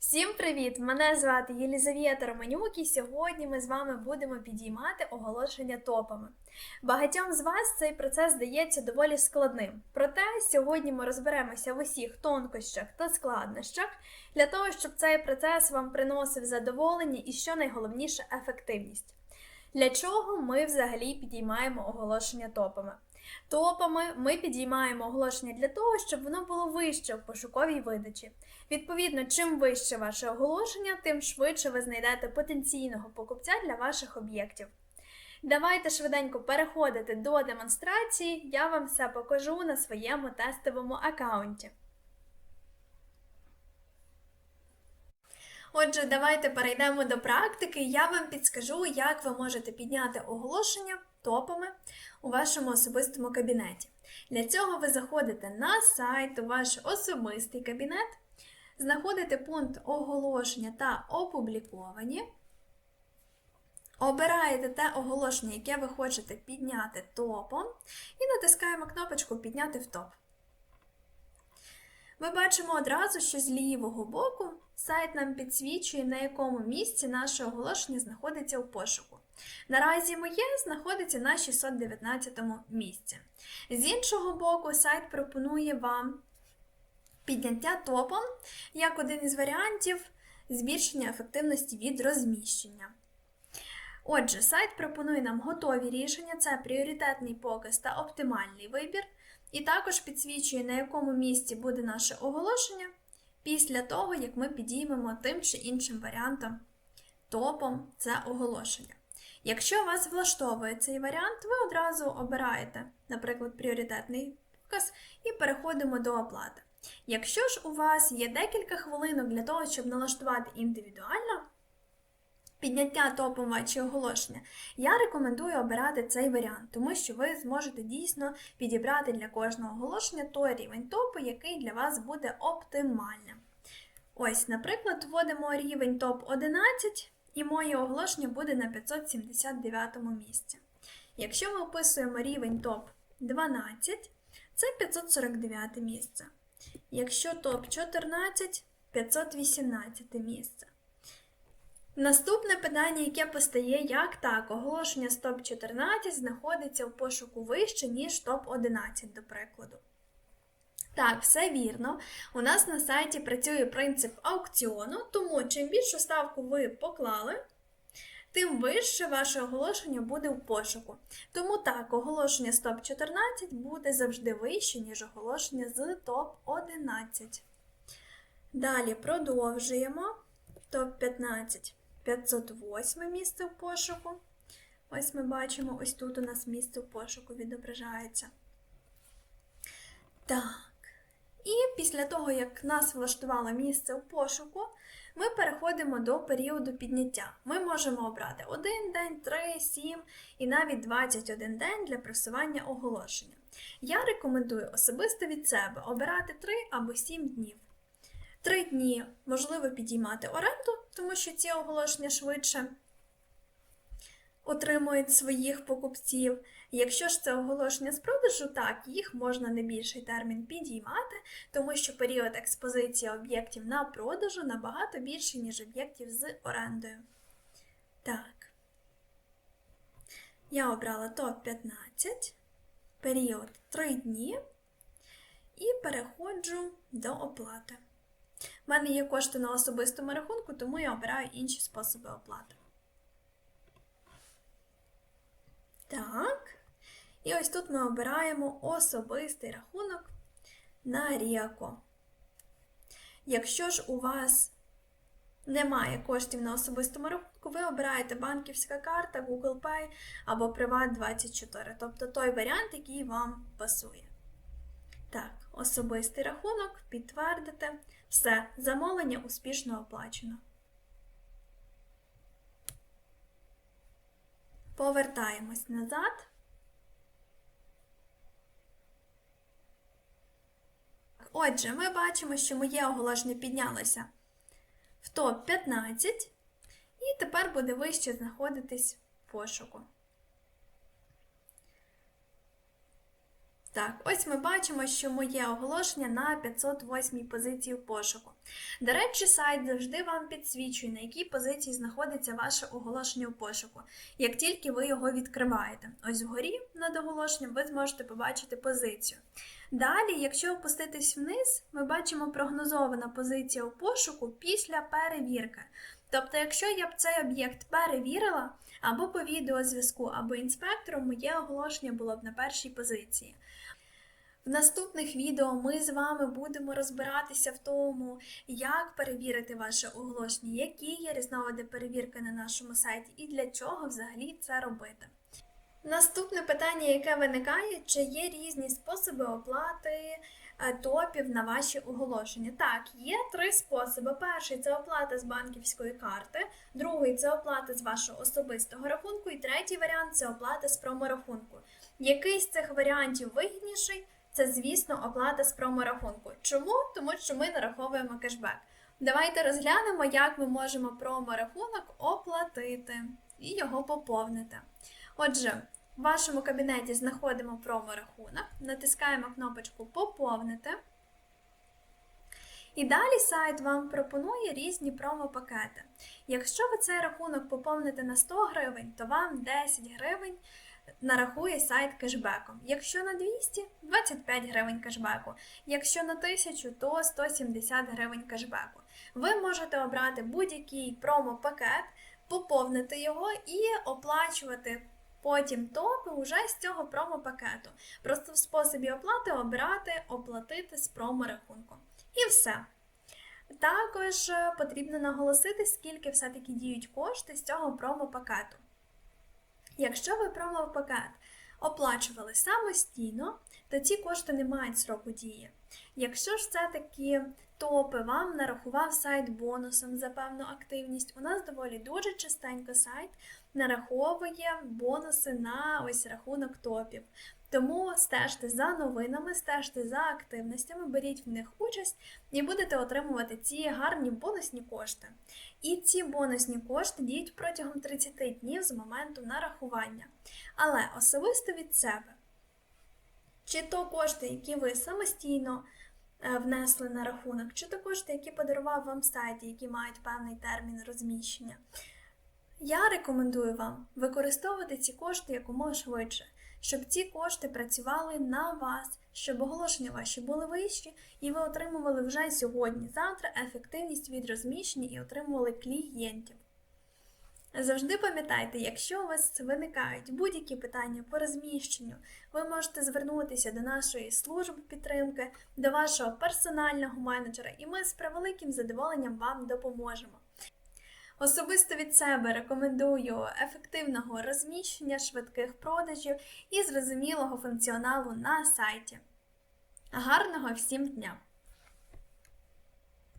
Всім привіт! Мене звати Єлізавета Романюк, і сьогодні ми з вами будемо підіймати оголошення топами. Багатьом з вас цей процес здається доволі складним. Проте сьогодні ми розберемося в усіх тонкощах та складнощах для того, щоб цей процес вам приносив задоволення і, що найголовніше, ефективність. Для чого ми взагалі підіймаємо оголошення топами? Топами ми підіймаємо оголошення для того, щоб воно було вище в пошуковій видачі. Відповідно, чим вище ваше оголошення, тим швидше ви знайдете потенційного покупця для ваших об'єктів. Давайте швиденько переходити до демонстрації, я вам все покажу на своєму тестовому аккаунті. Отже, давайте перейдемо до практики. Я вам підскажу, як ви можете підняти оголошення топами у вашому особистому кабінеті. Для цього ви заходите на сайт у ваш особистий кабінет, знаходите пункт оголошення та опубліковані. Обираєте те оголошення, яке ви хочете підняти топом, і натискаємо кнопочку Підняти в топ. Ми бачимо одразу, що з лівого боку сайт нам підсвічує, на якому місці наше оголошення знаходиться у пошуку. Наразі моє знаходиться на 619 місці. З іншого боку, сайт пропонує вам підняття топом як один із варіантів збільшення ефективності від розміщення. Отже, сайт пропонує нам готові рішення: це пріоритетний показ та оптимальний вибір, і також підсвічує, на якому місці буде наше оголошення після того, як ми підіймемо тим чи іншим варіантом топом це оголошення. Якщо вас влаштовує цей варіант, ви одразу обираєте, наприклад, пріоритетний показ і переходимо до оплати. Якщо ж у вас є декілька хвилинок для того, щоб налаштувати індивідуально підняття топом чи оголошення, я рекомендую обирати цей варіант, тому що ви зможете дійсно підібрати для кожного оголошення той рівень топу, який для вас буде оптимальним. Ось, наприклад, вводимо рівень топ 11, і моє оголошення буде на 579 місці. Якщо ми описуємо рівень топ 12, це 549 місце. Якщо топ 14 518 місце. Наступне питання, яке постає, як так, оголошення з топ-14 знаходиться в пошуку вище, ніж топ-11, до прикладу. Так, все вірно. У нас на сайті працює принцип аукціону, тому чим більшу ставку ви поклали, тим вище ваше оголошення буде в пошуку. Тому так, оголошення з топ-14 буде завжди вище, ніж оголошення з топ-11. Далі продовжуємо. Топ-15 508 місце в пошуку. Ось ми бачимо, ось тут у нас місце в пошуку відображається. Так. І після того, як нас влаштувало місце в пошуку, ми переходимо до періоду підняття. Ми можемо обрати 1 день, 3, 7 і навіть 21 день для просування оголошення. Я рекомендую особисто від себе обирати 3 або 7 днів. Три дні можливо підіймати оренду, тому що ці оголошення швидше отримують своїх покупців. Якщо ж це оголошення з продажу, так, їх можна не більший термін підіймати, тому що період експозиції об'єктів на продажу набагато більший, ніж об'єктів з орендою. Так, я обрала топ-15, період 3 дні і переходжу до оплати. У мене є кошти на особистому рахунку, тому я обираю інші способи оплати. Так. І ось тут ми обираємо особистий рахунок на Ріако. Якщо ж у вас немає коштів на особистому рахунку, ви обираєте банківська карта, Google Pay або Privat24, тобто той варіант, який вам пасує. Так, особистий рахунок, підтвердити. Все, замовлення успішно оплачено. Повертаємось назад. Отже, ми бачимо, що моє оголошення піднялося в топ-15, і тепер буде вище знаходитись в пошуку. Так, ось ми бачимо, що моє оголошення на 508 позиції в пошуку. До речі, сайт завжди вам підсвічує, на якій позиції знаходиться ваше оголошення в пошуку, як тільки ви його відкриваєте. Ось вгорі над оголошенням ви зможете побачити позицію. Далі, якщо опуститись вниз, ми бачимо прогнозована позиція у пошуку після перевірки. Тобто, якщо я б цей об'єкт перевірила, або по відеозв'язку, або інспектору, моє оголошення було б на першій позиції. В наступних відео ми з вами будемо розбиратися в тому, як перевірити ваше оголошення, які є різновиди перевірки на нашому сайті і для чого взагалі це робити. Наступне питання, яке виникає, чи є різні способи оплати топів на ваші оголошення. Так, є три способи. Перший це оплата з банківської карти, другий це оплата з вашого особистого рахунку, і третій варіант це оплата з проморахунку. Який з цих варіантів вигідніший? Це, звісно, оплата з проморахунку. Чому? Тому що ми нараховуємо кешбек. Давайте розглянемо, як ми можемо проморахунок оплатити і його поповнити. Отже, в вашому кабінеті знаходимо проморахунок, натискаємо кнопочку Поповнити. І далі сайт вам пропонує різні промопакети. Якщо ви цей рахунок поповните на 100 гривень, то вам 10 гривень нарахує сайт кешбеком. Якщо на 200 25 гривень кешбеку. Якщо на 1000, то 170 гривень кешбеку. Ви можете обрати будь-який промопакет, поповнити його і оплачувати потім топи уже з цього промопакету. Просто в способі оплати обирати оплатити з проморахунку. І все. Також е, потрібно наголосити, скільки все-таки діють кошти з цього промопакету. Якщо ви промопакет оплачували самостійно, то ці кошти не мають сроку дії. Якщо ж це такі топи вам нарахував сайт бонусом за певну активність, у нас доволі дуже частенько сайт нараховує бонуси на ось рахунок топів. Тому стежте за новинами, стежте за активностями, беріть в них участь і будете отримувати ці гарні бонусні кошти. І ці бонусні кошти діють протягом 30 днів з моменту нарахування. Але особисто від себе, чи то кошти, які ви самостійно е, внесли на рахунок, чи то кошти, які подарував вам сайт, які мають певний термін розміщення. Я рекомендую вам використовувати ці кошти якомога швидше, щоб ці кошти працювали на вас, щоб оголошення ваші були вищі, і ви отримували вже сьогодні-завтра ефективність від розміщення і отримували клієнтів. Завжди пам'ятайте, якщо у вас виникають будь-які питання по розміщенню, ви можете звернутися до нашої служби підтримки, до вашого персонального менеджера, і ми з превеликим задоволенням вам допоможемо. Особисто від себе рекомендую ефективного розміщення швидких продажів і зрозумілого функціоналу на сайті. Гарного всім дня!